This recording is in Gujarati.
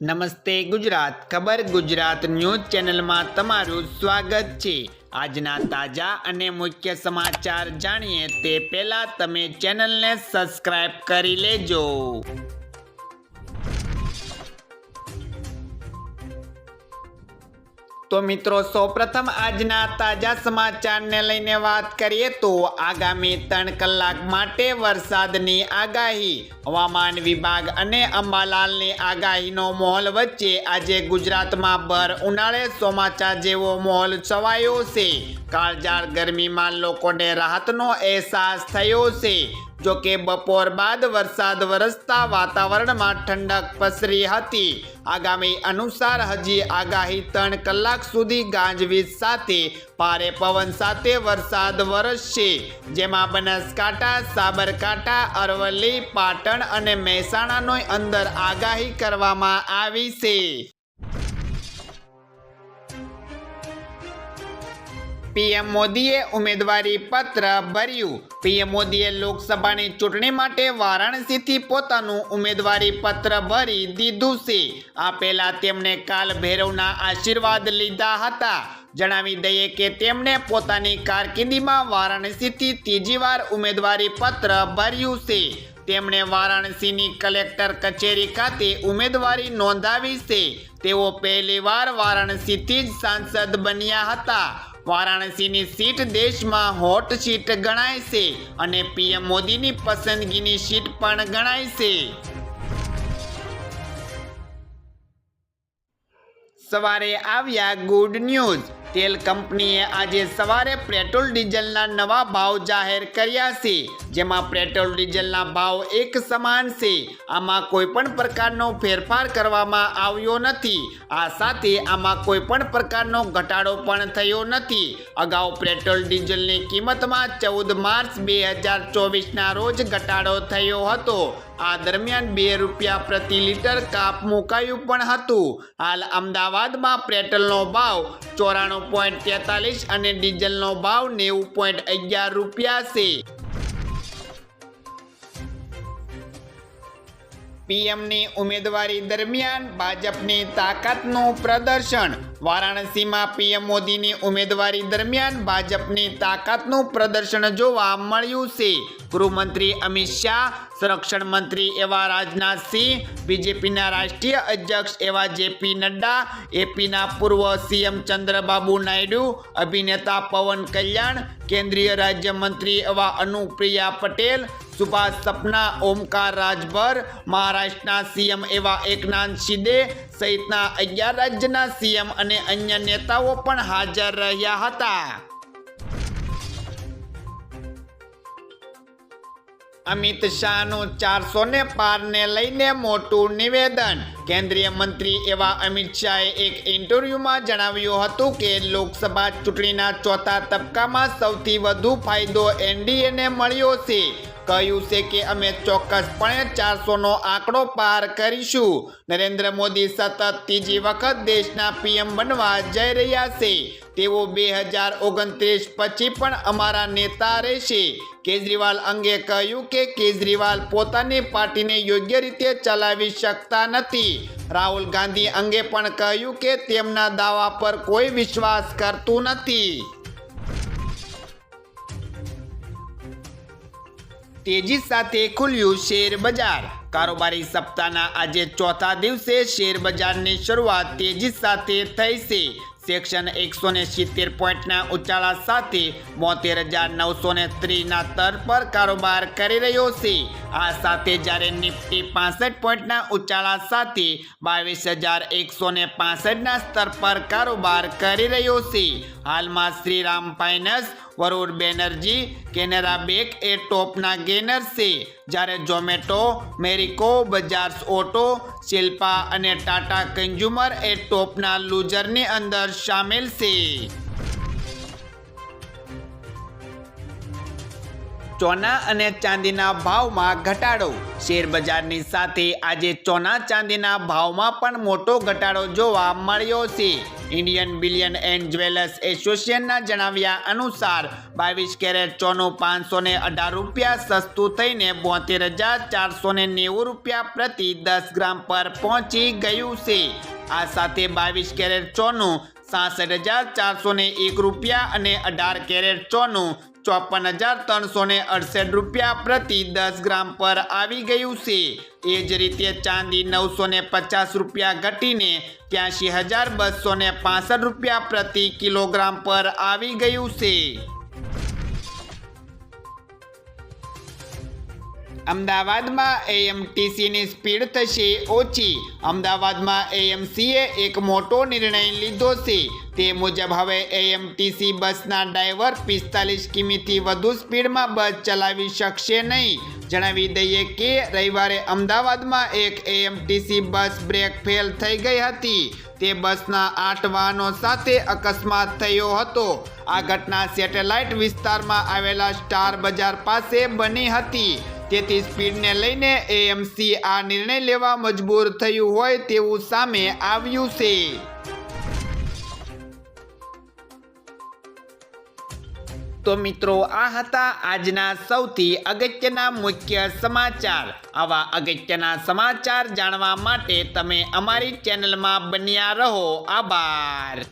નમસ્તે ગુજરાત. ખબર ગુજરાત ન્યૂઝ ચેનલમાં તમારું સ્વાગત છે. આજના તાજા અને મુખ્ય સમાચાર જાણીએ તે પહેલા તમે ચેનલને સબસ્ક્રાઇબ કરી લેજો. તો મિત્રો, સૌપ્રથમ આજના તાજા સમાચારને લઈને વાત કરીએ તો આગામી ત્રણ કલાક માટે વરસાદની આગાહી, હવામાન વિભાગ અને અંબાલાલની આગાહીનો માહોલ વચ્ચે આજે ગુજરાતમાં ભર ઉનાળે ચોમાસા જેવો માહોલ છવાયો છે. કાળજાળ ગરમીમાં લોકોને રાહતનો અહેસાસ થયો છે. જો કે બપોર બાદ વરસાદ વરસતા વાતાવરણમાં ઠંડક પસરી હતી. આગામી અનુસાર હજી આગાહી ત્રણ કલાક સુધી ગાજવીજ સાથે ભારે પવન સાથે વરસાદ વરસશે. જેમાં બનાસકાંઠા, સાબરકાંઠા, અરવલ્લી, પાટણ અને મહેસાણાનો અંદર આગાહી કરવામાં આવી છે. પીએમ મોદીએ ઉમેદવારી પત્ર ભર્યું. પીએમ મોદીએ લોકસભાની ચૂંટણી માટે વારાણસીથી પોતાનું ઉમેદવારી પત્ર ભરી દીધું છે. આ પહેલા તેમણે કાલ ભૈરવના આશીર્વાદ લીધા હતા. જણાવી દઈએ કે તેમણે પોતાની કારકિર્દીમાં વારાણસીથી ત્રીજીવાર ઉમેદવારી પત્ર ભર્યું છે. તેમણે વારાણસીની કલેક્ટર કચેરી ખાતે ઉમેદવારી નોંધાવી છે. તેઓ પહેલીવાર વારાણસીથી જ સાંસદ બન્યા હતા. વારાણસીની સીટ દેશમાં હોટ સીટ ગણાય છે અને પીએમ મોદીની પસંદગીની સીટ પણ ગણાય છે. સવારે આવ્યા ગુડ ન્યૂઝ. તેલ કંપનીએ આજે સવારે પેટ્રોલ ડીઝલના નવા ભાવ જાહેર કર્યા છે. જેમાં પેટ્રોલ ડીઝલના ભાવ એક સમાન છે. આમાં કોઈ પણ પ્રકારનો ફેરફાર કરવામાં આવ્યો નથી. આ સાથે આમાં કોઈ પણ પ્રકારનો ઘટાડો પણ થયો નથી. અગાઉ પેટ્રોલ ડીઝલની કિંમતમાં ચૌદ માર્ચ બે હજાર ચોવીસના રોજ ઘટાડો થયો હતો. આ દરમિયાન બે રૂપિયા પ્રતિ લીટર કાપ મુકાયું પણ હતું. હાલ અમદાવાદમાં પેટ્રોલનો ભાવ ચોરાણું પોઈન્ટ તેતાલીસ અને ડીઝલનો ભાવ નેવું પોઈન્ટ અગિયાર રૂપિયા છે. પીએમની ઉમેદવારી દરમિયાન ભાજપની તાકાતનું પ્રદર્શન. વારાણસીમાં પીએમ મોદીની ઉમેદવારી દરમિયાન ભાજપની તાકાતનું પ્રદર્શન જોવા મળ્યું છે. ગૃહમંત્રી અમિત શાહ સંરક્ષણ મંત્રી એવા રાજનાથસિંહ બીજેપીના રાષ્ટ્રીય અધ્યક્ષ એવા જેપી નડ્ડા, એપીના પૂર્વ સીએમ ચંદ્રબાબુ નાયડુ, અભિનેતા પવન કલ્યાણ, કેન્દ્રીય રાજ્યમંત્રી એવા અનુપ્રિયા પટેલ, સુભાષ સપના, ઓમકાર રાજભર, મહારાષ્ટ્રના સીએમ એવા એકનાથ શિંદે, સહિતના અગિયાર રાજ્યના સીએમ અને અન્ય નેતાઓ પણ હાજર રહ્યા હતા. અમિત શાહનું ચારસો ને પારને લઈને મોટું નિવેદન. કેન્દ્રીય મંત્રી એવા અમિત શાહે એક ઇન્ટરવ્યુમાં જણાવ્યું હતું કે, લોકસભા ચૂંટણીના ચોથા તબક્કામાં સૌથી વધુ ફાયદો એનડીએને મળ્યો છે. કહ્યું છે કે અમે ચોક્કસપણે ચારસોનો આંકડો પાર કરીશું. નરેન્દ્ર મોદી સતત ત્રીજી વખત દેશના પીએમ બનવા જઈ રહ્યા છે. તેઓ બે હજાર ઓગણત્રીસ પછી પણ અમારા નેતા રહેશે. કેજરીવાલ અંગે કહ્યું કે કેજરીવાલ પોતાની પાર્ટીને યોગ્ય રીતે ચલાવી શકતા નથી. રાહુલ ગાંધી અંગે પણ કહ્યું કે તેમના દાવા પર કોઈ વિશ્વાસ કરતું નથી. તેજી સાથે ખુલ્યું શેર બજાર. કારોબારી સપ્તાહના આજે ચોથા દિવસે શેર બજારની શરૂઆત તેજી સાથે થઈ છે. સેક્શન એકસો ને સિત્તેર પોઈન્ટના ઉચાળા સાથે બોતેર હજાર નવસો ને ત્રીસના સ્તર પર કારોબાર કરી રહ્યો છે. આ સાથે જ્યારે નિફ્ટી પાસઠ પોઈન્ટના ઉચાળા સાથે બાવીસ હજાર એકસો ને પાસઠના સ્તર પર કારોબાર કરી રહ્યો છે. હાલમાં શ્રીરામ ફાઇનાન્સ, વરુણ બેનર્જી, કેનેરા બેંક એ ટોપના ગેનર છે. જ્યારે ઝોમેટો, મેરિકો, બજાજ ઓટો, શિલ્પા અને ટાટા કન્ઝ્યુમર એ ટોપના લૂઝરની અંદર સામેલ છે. ચોના અને ચાંદીના ભાવમાં ઘટાડો. શેર બજારની સાથે આજે ચોના ચાંદીના ભાવમાં પણ મોટો ઘટાડો જોવા મળ્યો છે. ઇન્ડિયન બિલિયન એન્ડ જ્વેલર્સ એસોસિએશનના જણાવ્યા અનુસાર, બાવીસ કેરેટ ચોનું પાંચસો ને અઢાર રૂપિયા, સસ્તું થઈને બોતેર હજાર ચારસો ને નેવું રૂપિયા પ્રતિ દસ ગ્રામ પર પહોંચી ગયું છે. આ સાથે બાવીસ કેરેટ ચોનું સાસઠ હજાર ચારસો ને એક રૂપિયા અને અઢાર કેરેટ ચોનું ચોપન હજાર ત્રણસો ને અડસઠ રૂપિયા પ્રતિ દસ ગ્રામ પર આવી ગયું છે. એ જ રીતે ચાંદી નવસો ને પચાસ રૂપિયા ઘટીને ત્યાંશી હજાર બસો ને રૂપિયા પ્રતિ કિલોગ્રામ પર આવી ગયું છે. અમદાવાદમાં એએમટીસીની સ્પીડ થશે ઓછી. અમદાવાદમાં એએમસીએ એક મોટો નિર્ણય લીધો છે. તે મુજબ હવે એએમટીસી બસના ડ્રાઈવર પિસ્તાલીસ કિમીથી વધુ સ્પીડમાં બસ ચલાવી શકશે નહીં. જણાવી દઈએ કે રવિવારે અમદાવાદમાં એક એએમટીસી બસ બ્રેક ફેલ થઈ ગઈ હતી. તે બસના આઠ વાહનો સાથે અકસ્માત થયો હતો. આ ઘટના સેટેલાઇટ વિસ્તારમાં આવેલા સ્ટાર બજાર પાસે બની હતી. તેથી સ્પીડને લઈને એએમસી આ નિર્ણય લેવા મજબૂર થયું હોય તેવું સામે આવ્યું છે. તો મિત્રો, આ હતા આજના સૌથી અગત્યના મુખ્ય સમાચાર. આવા અગત્યના સમાચાર જાણવા માટે તમે અમારી ચેનલમાં બન્યા રહો. આભાર.